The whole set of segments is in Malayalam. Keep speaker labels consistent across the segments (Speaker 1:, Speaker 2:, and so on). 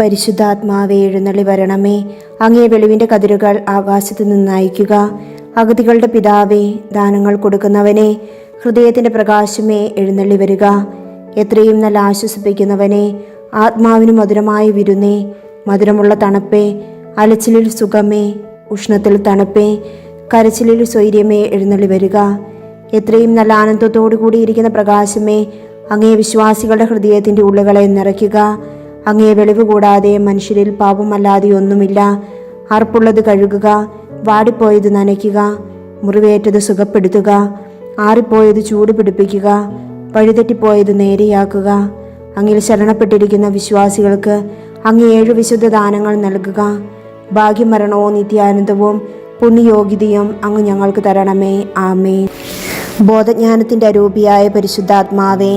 Speaker 1: പരിശുദ്ധാത്മാവെ എഴുന്നള്ളി വരണമേ. അങ്ങേ വെളിവിന്റെ കതിരുകൾ ആകാശത്ത് നിന്ന് അയക്കുക അഗതികളുടെ പിതാവേ ദാനങ്ങൾ കൊടുക്കുന്നവനെ ഹൃദയത്തിന്റെ പ്രകാശമേ എഴുന്നള്ളി വരിക. എത്രയും നല്ല ആശ്വസിപ്പിക്കുന്നവനെ ആത്മാവിന് മധുരമായ വിരുന്നേ. മധുരമുള്ള തണുപ്പേ അലച്ചിലിൽ സുഖമേ ഉഷ്ണത്തിൽ തണുപ്പേ കരച്ചിലിൽ സ്വൈര്യമേ എഴുന്നള്ളി വരിക. എത്രയും നല്ല ആനന്ദത്തോടു കൂടിയിരിക്കുന്ന പ്രകാശമേ അങ്ങേ വിശ്വാസികളുടെ ഹൃദയത്തിന്റെ ഉള്ളുകളെ നിറയ്ക്കുക. അങ്ങേ വെളിവ് കൂടാതെ മനുഷ്യരിൽ പാപമല്ലാതെ ഒന്നുമില്ല. അർപ്പുള്ളത് കഴുകുക വാടിപ്പോയത് നനയ്ക്കുക മുറിവേറ്റത് സുഖപ്പെടുത്തുക ആറിപ്പോയത് ചൂട് പിടിപ്പിക്കുക വഴിതെറ്റിപ്പോയത് നേരെയാക്കുക. അങ്ങിൽ ശരണപ്പെട്ടിരിക്കുന്ന വിശ്വാസികൾക്ക് അങ്ങ് ഏഴു വിശുദ്ധ ദാനങ്ങൾ നൽകുക. ഭാഗ്യമരണവും നിത്യാനന്ദവും പുണ്യയോഗ്യതയും അങ്ങ് ഞങ്ങൾക്ക് തരണമേ. ആമേ ബോധജ്ഞാനത്തിന്റെ അരൂപിയായ പരിശുദ്ധാത്മാവേ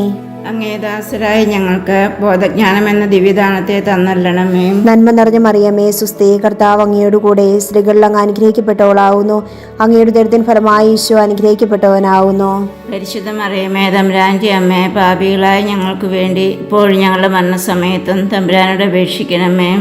Speaker 2: അങ്ങേദാസരായ ഞങ്ങൾക്ക് ബോധജ്ഞാനം എന്ന ദിവ്യദാനത്തെ തന്നല്ലണമേ.
Speaker 1: നന്മ നിറഞ്ഞ മറിയമേ സുസ്ഥേ കർത്താവ് അങ്ങയുടെ കൂടെ സ്ത്രീകളിൽ അങ്ങ് അനുഗ്രഹിക്കപ്പെട്ടവളാവുന്നു. അങ്ങയുടെ ദരിദ്രൻ ഫലമായി ഈശോ അനുഗ്രഹിക്കപ്പെട്ടവനാവുന്നു.
Speaker 2: പരിശുദ്ധ മറിയമേ തമ്പുരാന്റെ അമ്മേ പാപികളായ ഞങ്ങൾക്ക് വേണ്ടി ഇപ്പോൾ ഞങ്ങളുടെ മരണസമയത്തും തമ്പുരാനോട് അപേക്ഷിക്കണമേ.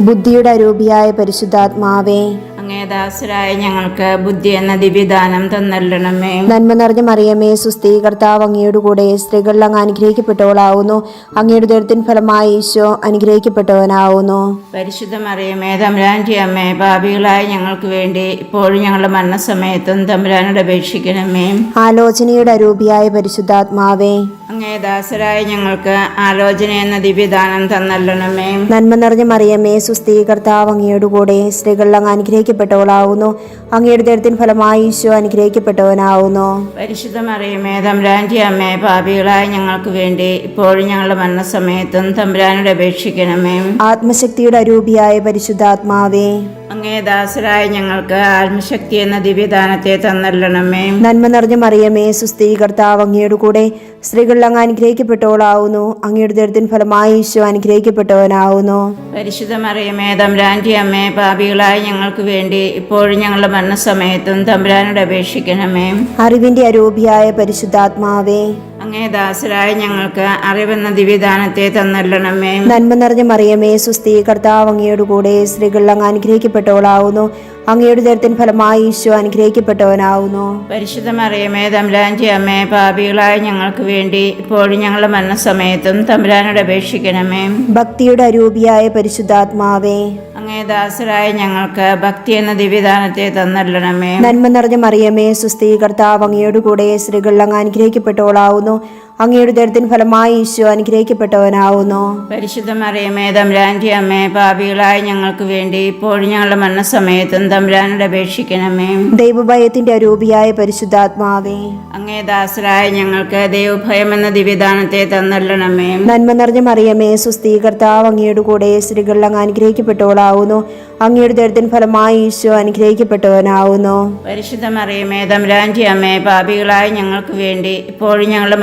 Speaker 1: ബുദ്ധിയുടെ അരൂപിയായ പരിശുദ്ധാത്മാവേ
Speaker 2: അങ്ങേദാസരായ ഞങ്ങൾക്ക് ബുദ്ധി എന്ന ദിവ്യദാനം തന്നല്ലണമേ.
Speaker 1: നന്മ നിറഞ്ഞ മറിയമേ സുസ്ഥീകർത്താവ് അങ്ങയുടെ കൂടെ സ്ത്രീകളിൽ അങ്ങ് അനുഗ്രഹിക്കപ്പെട്ടവളാവുന്നു. അങ്ങയുടെ ദൈവത്തിൻ ഫലമായി ഈശോ അനുഗ്രഹിക്കപ്പെട്ടവനാവുന്നു.
Speaker 2: പരിശുദ്ധ മറിയമേ തമ്പുരാന്റെ അമ്മേ പാപികളായ ഞങ്ങൾക്ക് വേണ്ടി ഇപ്പോഴും ഞങ്ങളുടെ മരണസമയത്തും തമ്പുരാനോട് അപേക്ഷിക്കണമേ.
Speaker 1: ആലോചനയുടെ അരൂപിയായ പരിശുദ്ധാത്മാവേ.
Speaker 2: അങ്ങേദാസരായ ഞങ്ങൾക്ക് ആലോചന എന്ന ദിവ്യദാനം തന്നല്ലണമേ.
Speaker 1: നന്മ നിറഞ്ഞ മറിയമേ സുസ്ഥീകർത്താവ് അങ്ങയുടെ കൂടെ സ്ത്രീകളിൽ അങ്ങ് അനുഗ്രഹിക്കപ്പെട്ടവളാവുന്നു അങ്ങയുടെ ദൈവത്തിൻ ഫലമായി ഈശോ അനുഗ്രഹിക്കപ്പെട്ടവനാവുന്നു.
Speaker 2: പരിശുദ്ധമറിയമേ തമ്പുരാന്റെ അമ്മേ പാപികളായ ഞങ്ങൾക്ക് വേണ്ടി ഇപ്പോഴും ഞങ്ങളുടെ മരണസമയത്തും തമ്പുരാനോട് അപേക്ഷിക്കണമേ.
Speaker 1: ആത്മശക്തിയുടെ അരൂപിയായ പരിശുദ്ധാത്മാവേ.
Speaker 2: അങ്ങേ ദാസരായ ഞങ്ങൾക്ക് ആത്മശക്തി എന്ന ദിവ്യദാനത്തെ തന്നല്ലണമേ.
Speaker 1: നന്മ നിറഞ്ഞ മറിയമേ സുസ്ഥീകർത്താവ് അങ്ങയുടെ കൂടെ സ്ത്രീകളിൽ അങ്ങ് അനുഗ്രഹിക്കപ്പെട്ടവളാവുന്നു. അങ്ങയുടെ ദരിദ്രൻ ഫലമായി ഈശോ അനുഗ്രഹിക്കപ്പെട്ടവനാവുന്നു.
Speaker 2: പരിശുദ്ധ മറിയമേ തമ്പുരാന്റെ അമ്മേ പാപികളായ ഞങ്ങൾക്ക് വേണ്ടി ഇപ്പോഴും ഞങ്ങളുടെ മരണസമയത്തും തമ്പുരാനോട് അപേക്ഷിക്കണമേ.
Speaker 1: അറിവിന്റെ അരൂപിയായ പരിശുദ്ധാത്മാവേ
Speaker 2: അങ്ങേ ദാസരായ ഞങ്ങൾക്ക് അറിവെന്ന ദിവ്യദാനത്തെ തന്നല്ലണമേ.
Speaker 1: നന്മ നിറഞ്ഞ മറിയമേ സുസ്ഥീ കർത്താവ് അങ്ങയോടുകൂടെ സ്ത്രീകളിൽ അങ്ങ് അനുഗ്രഹിക്കപ്പെട്ടവളാവുന്നു. അങ്ങയുടെ ദൈവത്തിൻ ഫലമായി ഈശോ അനുഗ്രഹിക്കപ്പെട്ടവനാവുന്നു.
Speaker 2: പരിശുദ്ധ മറിയമേ തമ്പുരാന്റെ അമ്മേ പാപികളായ ഞങ്ങൾക്ക് വേണ്ടി ഇപ്പോഴും ഞങ്ങളുടെ മരണസമയത്തും തമ്പുരാനോട് അപേക്ഷിക്കണമേ.
Speaker 1: ഭക്തിയുടെ അരൂപിയായ പരിശുദ്ധാത്മാവേ
Speaker 2: അങ്ങേ ദാസരായ ഞങ്ങൾക്ക് ഭക്തി എന്ന ദിവ്യദാനത്തെ തന്നല്ലണമേ.
Speaker 1: നന്മ നിറഞ്ഞ മറിയമേ സുസ്ഥീകർത്താവ് അങ്ങയോടുകൂടെ കൂടെ സ്ത്രീകളിൽ അങ്ങ് അനുഗ്രഹിക്കപ്പെട്ടവളാവുന്നു. അങ്ങയുടെ ദരിദ്രൻ ഫലമായി ഈശോ അനുഗ്രഹിക്കപ്പെട്ടവനാവുന്നു.
Speaker 2: പരിശുദ്ധ മറിയമേ തമ്പുരാന്റെ അമ്മേ പാപികളായ ഞങ്ങൾക്ക് വേണ്ടി ഇപ്പോഴും ഞങ്ങളുടെ മരണസമയത്തും തമ്പ്രാനോട് അപേക്ഷിക്കണമേ.
Speaker 1: ദൈവഭയത്തിന്റെ അരൂപിയായ പരിശുദ്ധാത്മാവേ
Speaker 2: അങ്ങേ ദാസരായ ഞങ്ങൾക്ക് ദൈവഭയം എന്ന ദിവ്യദാനത്തെ തന്നല്ലണമേ.
Speaker 1: നന്മ നിറഞ്ഞ മറിയമേ സുസ്ഥീകർത്താവ് അങ്ങയുടെ കൂടെ സ്ത്രീകളിൽ അങ്ങ് അനുഗ്രഹിക്കപ്പെട്ടവളാവുന്നു. അങ്ങയുടെ ദരിദ്രൻ ഫലമായി ഈശോ അനുഗ്രഹിക്കപ്പെട്ടവനാവുന്നു.
Speaker 2: പരിശുദ്ധ മറിയമേ തമ്പുരാന്റെ അമ്മേ പാപികളായ ഞങ്ങൾക്ക് വേണ്ടി ഇപ്പോഴും ഞങ്ങളുടെ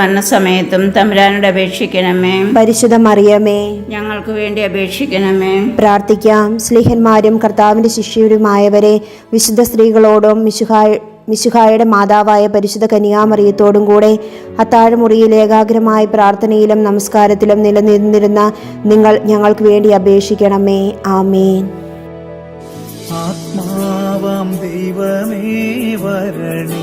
Speaker 2: മരണസമയത്തും തമ്പുരാനോട് അപേക്ഷിക്കണമേ.
Speaker 1: പരിശുദ്ധ മറിയമേ
Speaker 2: ഞങ്ങൾക്ക് വേണ്ടി അപേക്ഷിക്കണമേ.
Speaker 1: പ്രാർത്ഥിക്കാം. സ്ലിഹന്മാരും കർത്താവിന്റെ ശിഷ്യരുമായവരെ വിശുദ്ധ സ്ത്രീകളോടും മിശുഹായ മിശുഹായുടെ മാതാവായ പരിശുദ്ധ കന്യാമറിയത്തോടും കൂടെ അത്താഴമുറിയിൽ ഏകാഗ്രമായ പ്രാർത്ഥനയിലും നമസ്കാരത്തിലും നിലനിന്നിരുന്ന നിങ്ങൾ ഞങ്ങൾക്ക് വേണ്ടി അപേക്ഷിക്കണമേ. ആമേൻ.
Speaker 3: ആത്മാവാം ദൈവമേ വരണേ.